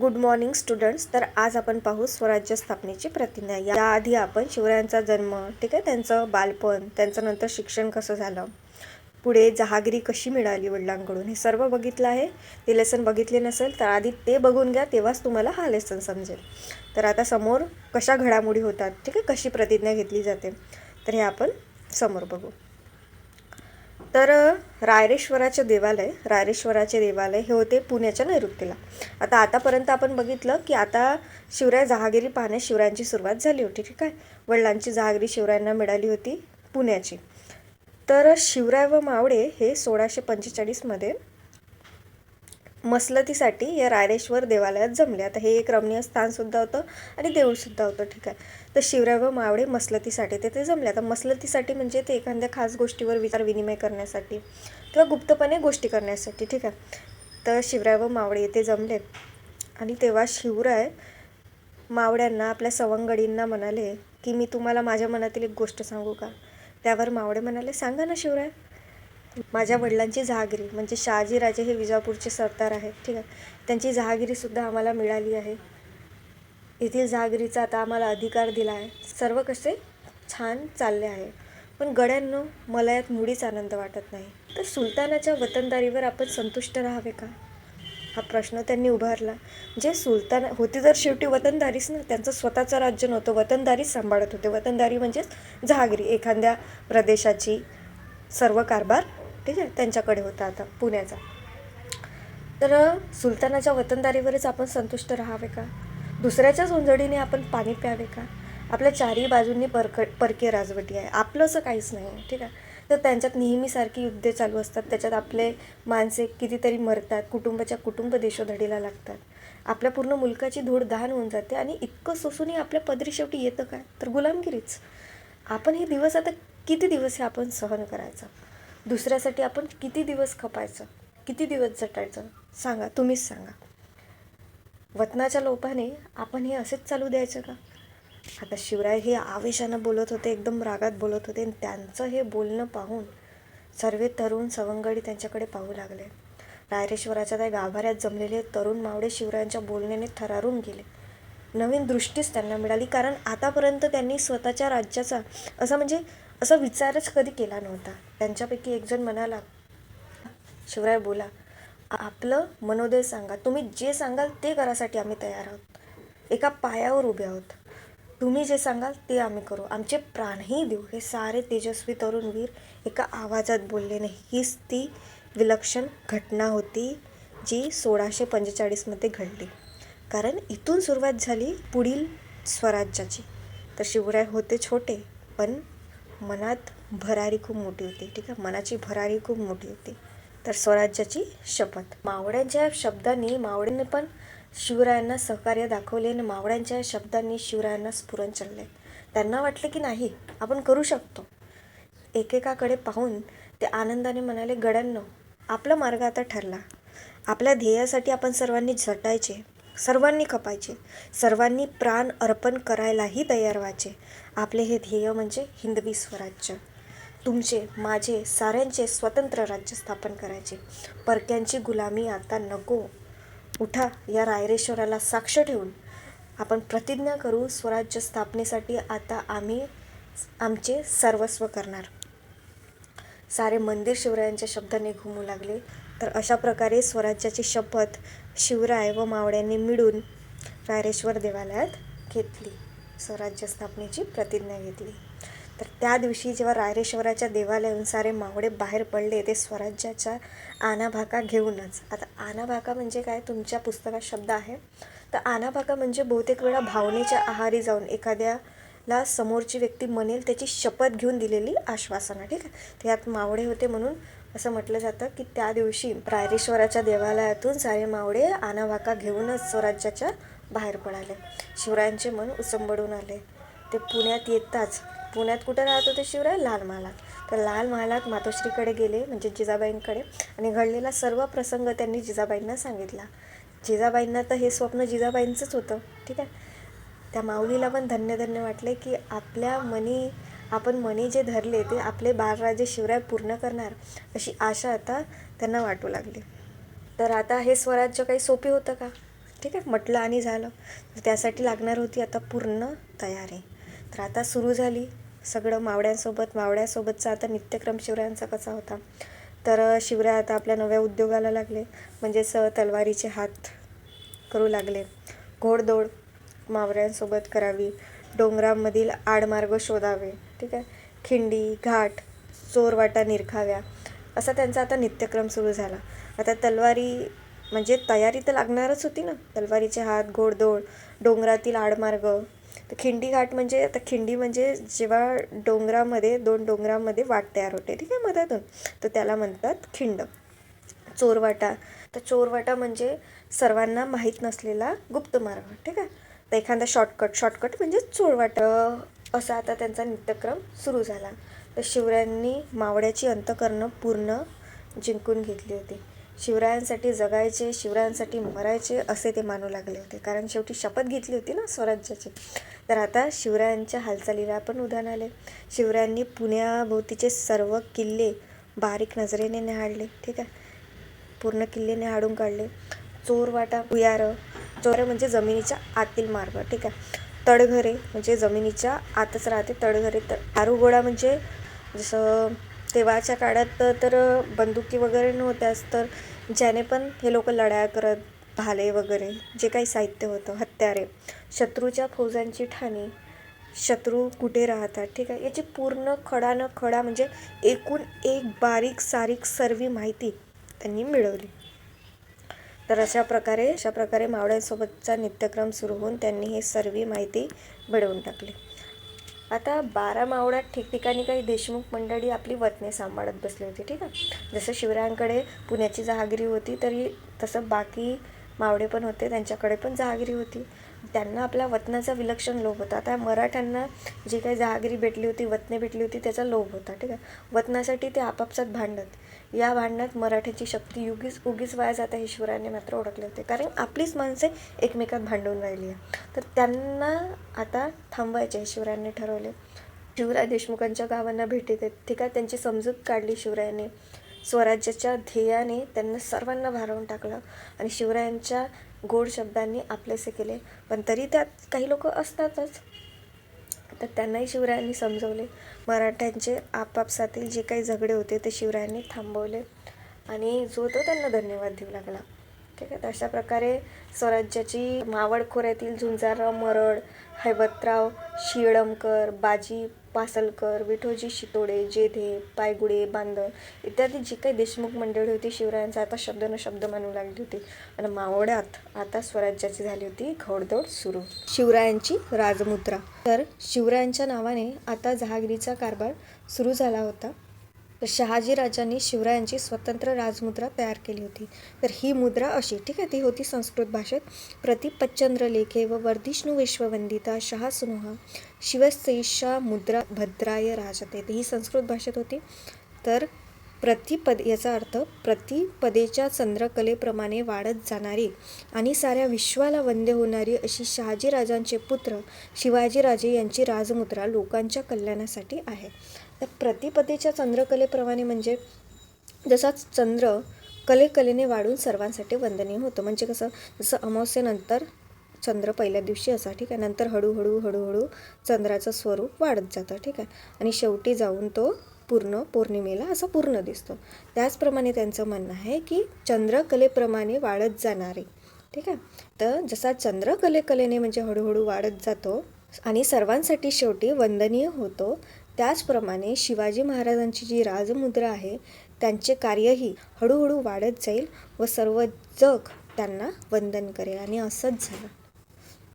Good morning students तर आज आपण पाहू स्वराज्य स्थापनेची प्रतिज्ञा. याआधी आपण शिवरायांचा जन्म ठीक आहे? त्यांचं बालपण त्यांचं नंतर शिक्षण कसं झालं? पुढे जहागिरी कशी मिळाली वडिलांकडून? हे सर्व बघितलं आहे. ते लेसन बघितले नसेल तर आधी ते बघून घ्या तेव्हाच तुम्हाला हा लेसन समजेल. तर आता समोर कशा घडामोडी होतात ठीक आहे? कशी प्रतिज्ञा घेतली जाते? तर हे आपण समोर बघू. तर रायरेश्वराचे देवालय रायरेश्वराचे देवालय हे होते पुण्याच्या नैऋत्यला. आता आतापर्यंत आपण बघितलं की आता शिवराय जहागिरी पाहण्यास शिवरायांची सुरुवात झाली होती ठीक आहे? वडिलांची जहागिरी शिवरायांना मिळाली होती पुण्याची. तर शिवराय व मावळे हे सोळाशे पंचेचाळीसमध्ये मसलतीसाठी या रायरेश्वर देवालयात जमले. आता हे एक रमणीय स्थानसुद्धा होतं आणि देऊळसुद्धा होतं ठीक आहे. तर शिवराय व मावळे मसलतीसाठी ते ते जमले. आता मसलतीसाठी म्हणजे ते एखाद्या खास गोष्टीवर विचार विनिमय करण्यासाठी किंवा गुप्तपणे गोष्टी करण्यासाठी ठीक आहे. तर शिवराय व मावळे येथे जमले. आणि तेव्हा शिवराय मावळ्यांना आपल्या सवंगडींना म्हणाले की मी तुम्हाला माझ्या मनातील एक गोष्ट सांगू का? त्यावर मावळे म्हणाले सांगा ना शिवराय. माझ्या वडिलांची जहागिरी म्हणजे शहाजीराजे हे विजापूरचे सरदार आहेत ठीक आहे. त्यांची जहागिरीसुद्धा आम्हाला मिळाली आहे. येथील जहागिरीचा आता आम्हाला अधिकार दिला आहे. सर्व कसे? छान चालले आहे. पण गड्यांनो मला यात मुळीच आनंद वाटत नाही. तर सुलतानाच्या वतनदारीवर आपण संतुष्ट राहावे का? हा प्रश्न त्यांनी उभारला. जे सुलतान होती तर शेवटी वतनदारीच ना. त्यांचं स्वतःचं राज्य नव्हतं. वतनदारीच सांभाळत होते. वतनदारी म्हणजेच जहागिरी. एखाद्या प्रदेशाची सर्व कारभार ठीक आहे त्यांच्याकडे होता आता पुण्याचा. तर सुलतानाच्या वतनदारीवरच आपण संतुष्ट राहावे का? दुसऱ्याच्याच उंजडीने आपण पाणी प्यावे का? आपल्या चारही बाजूंनी परक परकीय राजवटी आहे. आपलं असं काहीच नाही आहे ठीक आहे? तर त्यांच्यात नेहमीसारखी युद्धे चालू असतात. त्याच्यात आपले माणसे कितीतरी मरतात. कुटुंबाच्या कुटुंब देशोधडीला लागतात. आपल्या पूर्ण मुलकाची धूळ दहान होऊन जाते आणि इतकं सोसूनही आपल्या पदरी शेवटी येतं काय? तर गुलामगिरीच. आपण हे दिवस आता किती दिवस हे आपण सहन करायचं? दुसऱ्यासाठी आपण किती दिवस खपायचं? किती दिवस जटायचं? सांगा तुम्हीच सांगा. वतनाच्या लोपाने आपण हे असेच चालू द्यायचं का? आता शिवराय हे आवेशानं बोलत होते एकदम रागात बोलत होते आणि त्यांचं हे बोलणं पाहून सर्व तरुण सवंगडी त्यांच्याकडे पाहू लागले. रायरेश्वराच्या त्या गाभाऱ्यात जमलेले तरुण मावडे शिवरायांच्या बोलण्याने थरारून गेले. नवीन दृष्टीच त्यांना मिळाली. कारण आतापर्यंत त्यांनी स्वतःच्या राज्याचा असा म्हणजे असा विचारच कधी केला नव्हता. त्यांच्यापैकी एकजण म्हणाला शिवराय बोला आपलं मनोदय सांगा. तुम्ही जे सांगाल ते करासाठी आम्ही तयार आहोत. एका पायावर उभे आहोत. तुम्ही जे सांगाल ते आम्ही करू. आमचे प्राणही देऊ. हे सारे तेजस्वी तरुण वीर एका आवाजात बोलले नाही. हीच ती विलक्षण घटना होती जी सोळाशे पंचेचाळीसमध्ये घडली. कारण इथून सुरुवात झाली पुढील स्वराज्याची. तर शिवराय होते छोटे पण मनात भरारी खूप मोठी होती ठीक आहे? मनाची भरारी खूप मोठी होती. तर स्वराज्याची शपथ. मावळ्यांच्या शब्दांनी मावळ्यांनी पण शिवरायांना सहकार्य दाखवले आणि मावळ्यांच्या शब्दांनी शिवरायांना स्फुरण चालले त्यांना वाटलं की नाही आपण करू शकतो. एकेकाकडे पाहून ते आनंदाने म्हणाले गड्यांनो आपला मार्ग आता ठरला. आपल्या ध्येयासाठी आपण सर्वांनी झटायचे. सर्वांनी खपायचे. सर्वांनी प्राण अर्पण करायलाही तयार व्हायचे. आपले हे ध्येय म्हणजे हिंदवी स्वराज्य. तुमचे माझे साऱ्यांचे स्वतंत्र राज्य स्थापन करायचे. परक्यांची गुलामी आता नको. उठा या रायरेश्वराला साक्ष ठेवून. आपण प्रतिज्ञा करू स्वराज्य स्थापनेसाठी आता आम्ही आमचे सर्वस्व करणार. सारे मंदिर शिवरायांच्या शब्दाने घुमू लागले. तर अशा प्रकारे स्वराज्याची शपथ शिवराय व मावळ्यांनी मिळून रायरेश्वर देवालयात घेतली. स्वराज्य स्थापनेची प्रतिज्ञा घेतली. तर त्या दिवशी जेव्हा रायरेश्वराच्या देवालयाहून सारे मावळे बाहेर पडले ते स्वराज्याच्या आनाभाका घेऊनच. आता आनाभाका म्हणजे काय? तुमच्या पुस्तकात शब्द आहे. तर आनाभाका म्हणजे बहुतेक वेळा भावनेच्या आहारी जाऊन एखाद्या ला समोरची व्यक्ती म्हणेल त्याची शपथ घेऊन दिलेली आश्वासनं ठीक आहे? तर यात मावळे होते म्हणून असं म्हटलं जातं की त्या दिवशी प्रायरेश्वराच्या देवालयातून सारे मावळे आणावाका घेऊनच स्वराज्याच्या बाहेर पडाले. शिवरायांचे मन उसंबडून आले. ते पुण्यात येताच पुण्यात कुठं राहत होते शिवराय? लाल महालात. तर लाल महालात मातोश्रीकडे गेले म्हणजे जिजाबाईंकडे आणि घडलेला सर्व प्रसंग त्यांनी जिजाबाईंना सांगितला. जिजाबाईंना तर हे स्वप्न जिजाबाईंचंच होतं ठीक आहे? त्या माऊलीला पण धन्य धन्य वाटले की आपल्या मनी आपण मनी जे धरले ते आपले बाळराजे शिवराय पूर्ण करणार अशी आशा आता त्यांना वाटू लागली. तर आता हे स्वराज्य काही सोपे होतं का? ठीक आहे म्हटलं आणि झालं. तर त्यासाठी लागणार होती आता पूर्ण तयारी. तर आता सुरू झाली सगळं मावळ्यांसोबत. मावड्यासोबतचा आता नित्यक्रम शिवरायांचा कसा होता? तर शिवराय आता आपल्या नव्या उद्योगाला लागले. म्हणजेच तलवारीचे हात करू लागले. घोडदौड मावऱ्यांसोबत करावी. डोंगरांमधील आडमार्ग शोधावे. ठीक आहे? खिंडी घाट चोरवाटा निरखाव्या. असा त्यांचा आता नित्यक्रम सुरू झाला. आता तलवारी म्हणजे तयारी तर लागणारच होती ना. तलवारीचे हात घोडदोड डोंगरातील आडमार्ग. तर खिंडी घाट म्हणजे आता खिंडी म्हणजे जेव्हा डोंगरामध्ये दोन डोंगरामध्ये वाट तयार होते. ठीक आहे? मधातून. तर त्याला म्हणतात खिंड. चोरवाटा. तर चोरवाटा म्हणजे सर्वांना माहीत नसलेला गुप्त मार्ग. ठीक आहे? तर एखादा शॉर्टकट शॉर्टकट म्हणजे चोरवाटा असा आता त्यांचा नित्यक्रम सुरू झाला. तर शिवरायांनी मावळ्याची अंतकरणं पूर्ण जिंकून घेतली होती. शिवरायांसाठी जगायचे शिवरायांसाठी मरायचे असे ते मानू लागले होते. कारण शेवटी शपथ घेतली होती ना स्वराज्याची. तर आता शिवरायांच्या हालचालीला पण उदाहरण आले. शिवरायांनी पुण्याभोवतीचे सर्व किल्ले बारीक नजरेने निहाळले. ठीक आहे? पूर्ण किल्ले निहाळून काढले. चोरवाटा भुयारं चोर म्हणजे जमिनीच्या आतील मार्ग ठीक आहे? तडघरे म्हणजे जमिनीच्या आतच राहते. तडघरे तर दारुगोळा म्हणजे जसं तेव्हाच्या काळात तर बंदुकी वगैरे नव्हत्याच तर ज्याने पण हे लोक लढाया करत भाले वगैरे जे काही साहित्य होतं हत्यारे शत्रूच्या फौजांची ठाणी शत्रू कुठे राहतात ठीक आहे? याची पूर्ण खडा न खडा म्हणजे एकूण एक बारीक सारीक सर्व माहिती त्यांनी मिळवली. तर अशा प्रकारे अशा प्रकारे मावळ्यांसोबतचा नित्यक्रम सुरू होऊन त्यांनी हे सर्व माहिती मिळवून टाकली. आता बारा मावळ्यात ठिकठिकाणी काही देशमुख मंडळी आपली वतने सांभाळत बसली होती ठीक आहे? जसं शिवरायांकडे पुण्याची जहागिरी होती तरी तसं बाकी मावळे पण होते त्यांच्याकडे पण जहागिरी होती. त्यांना आपल्या वतनाचा विलक्षण लोभ होता. आता मराठ्यांना जी काही जहागिरी भेटली होती वतने भेटली होती त्याचा लोभ होता ठीक आहे? वतनासाठी ते आपापसात भांडत. या भांडणात मराठ्याची शक्ती उगीच उगीच वाया जाता हे शिवरायांनी मात्र ओळखले होते. कारण आपलीच माणसे एकमेकात भांडून राहिली आहे. तर त्यांना आता थांबवायचे शिवरायांनी ठरवले. शिवराय देशमुखांच्या गावांना भेटी देत ठीक आहे? त्यांची समजूत काढली शिवरायांनी. स्वराज्याच्या ध्येयाने त्यांना सर्वांना भारावून टाकलं. आणि शिवरायांच्या गोड शब्दांनी आपलेसे केले. पण तरी त्यात काही लोक असतातच. तर त्यांनाही शिवरायांनी समजवले. मराठ्यांचे आपापसातील जे काही झगडे होते ते शिवरायांनी थांबवले. आणि जो तो त्यांना धन्यवाद देऊ लागला. ठीक आहे. तर अशा प्रकारे स्वराज्याची मावळ खोऱ्यातील झुंजारराव मरड हैबतराव शिळमकर बाजी पासलकर विठोजी शितोडे जेधे पायगुडे बांधण इत्यादी जी काही देशमुख मंडळी होती शिवरायांचा आता शब्द न शब्द मानू लागली होती. आणि मावळ्यात आता स्वराज्याची झाली होती घोडदौड सुरू. शिवरायांची राजमुद्रा. तर शिवरायांच्या नावाने आता जहागिरीचा कारभार सुरू झाला होता. तर शहाजी राजांनी शिवरायांची स्वतंत्र राजमुद्रा तयार केली होती. तर ही मुद्रा अशी ठीक आहे ती होती संस्कृत भाषेत. प्रतिपच्चंद्र लेखे व वर्धिष्णू विश्ववंदिता शहासमूह शिवसेषा मुद्रा भद्राय राजते. ही संस्कृत भाषेत होती. तर प्रतिपद याचा अर्थ प्रतिपदेच्या चंद्रकलेप्रमाणे वाढत जाणारी आणि साऱ्या विश्वाला वंद्य होणारी अशी शहाजीराजांचे पुत्र शिवाजीराजे यांची राजमुद्रा लोकांच्या कल्याणासाठी आहे. प्रतिपदेच्या चंद्रकलेप्रमाणे म्हणजे जसा चंद्र कलेकलेने वाढून सर्वांसाठी वंदनीय होतं. म्हणजे कसं जसं अमावस्येनंतर चंद्र पहिल्या दिवशी असा ठीक आहे? नंतर हळूहळू हळूहळू चंद्राचं स्वरूप वाढत जातं ठीक आहे? आणि शेवटी जाऊन तो पूर्ण पौर्णिमेला असा पूर्ण दिसतो. त्याचप्रमाणे त्यांचं म्हणणं आहे की चंद्रकलेप्रमाणे वाढत जाणारे ठीक आहे? तर जसा चंद्र कलेकलेने म्हणजे हळूहळू वाढत जातो आणि सर्वांसाठी शेवटी वंदनीय होतो त्याचप्रमाणे शिवाजी महाराजांची जी राजमुद्रा आहे त्यांचे कार्यही हळूहळू वाढत जाईल व सर्व जग त्यांना वंदन करेल. आणि असंच झालं.